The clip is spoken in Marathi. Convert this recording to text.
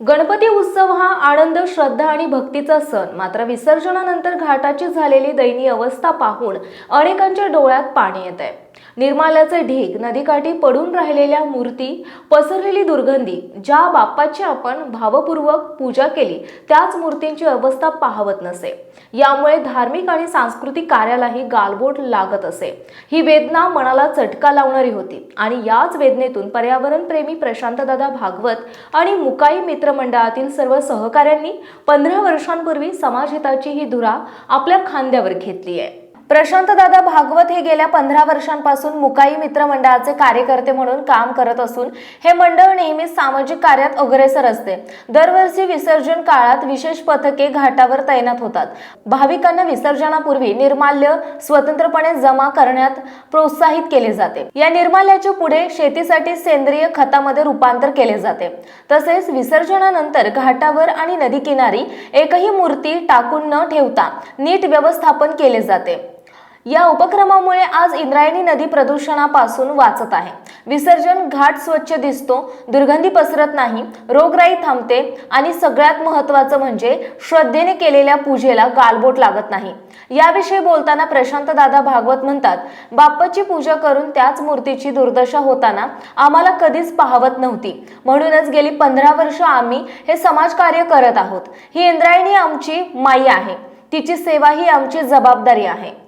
गणपती उत्सव हा आनंद श्रद्धा आणि भक्तीचा सण. मात्र विसर्जनानंतर घाटाची झालेली दयनीय अवस्था पाहून अनेकांच्या डोळ्यात पाणी येत आहे निर्माल्याचे ढीग नदीकाठी पडून राहिलेल्या मूर्ती पसरलेली दुर्गंधी ज्या बाप्पाची आपण भावपूर्वक पूजा केली त्याच मूर्तींची अवस्था पाहवत नसे. यामुळे धार्मिक आणि सांस्कृतिक कार्यालाही गालबोट लागत असे. ही वेदना मनाला चटका लावणारी होती आणि याच वेदनेतून पर्यावरणप्रेमी प्रशांतदादा भागवत आणि मुकाई मित्रमंडळातील सर्व सहकाऱ्यांनी पंधरा वर्षांपूर्वी समाजहिताची ही धुरा आपल्या खांद्यावर घेतली आहे प्रशांतदादा भागवत हे गेल्या पंधरा वर्षांपासून मुकाई मित्र मंडळाचे कार्यकर्ते म्हणून काम करत असून हे मंडळ नेहमीच सामाजिक कार्यात अग्रेसर असते. दरवर्षी विसर्जन काळात विशेष पथके घाटावर तैनात होतात. भाविकांना विसर्जनापूर्वी निर्माल्य स्वतंत्रपणे जमा करण्यात प्रोत्साहित केले जाते. या निर्माल्याच्या पुढे शेतीसाठी सेंद्रिय खतामध्ये रूपांतर केले जाते. तसेच विसर्जनानंतर घाटावर आणि नदीकिनारी एकही मूर्ती टाकून न ठेवता नीट व्यवस्थापन केले जाते. या उपक्रमामुळे आज इंद्रायणी नदी प्रदूषणापासून वाचत आहे. विसर्जन घाट स्वच्छ दिसतो दुर्गंधी पसरत नाही रोगराई थांबते आणि सगळ्यात महत्त्वाचं म्हणजे श्रद्धेने केलेल्या पूजेला गालबोट लागत नाही. याविषयी बोलताना प्रशांत दादा भागवत म्हणतात बाप्पाची पूजा करून त्याच मूर्तीची दुर्दशा होताना आम्हाला कधीच पाहवत नव्हती. म्हणूनच गेली पंधरा वर्ष आम्ही हे समाजकार्य करत आहोत. ही इंद्रायणी आमची माई आहे. तिची सेवा ही आमची जबाबदारी आहे.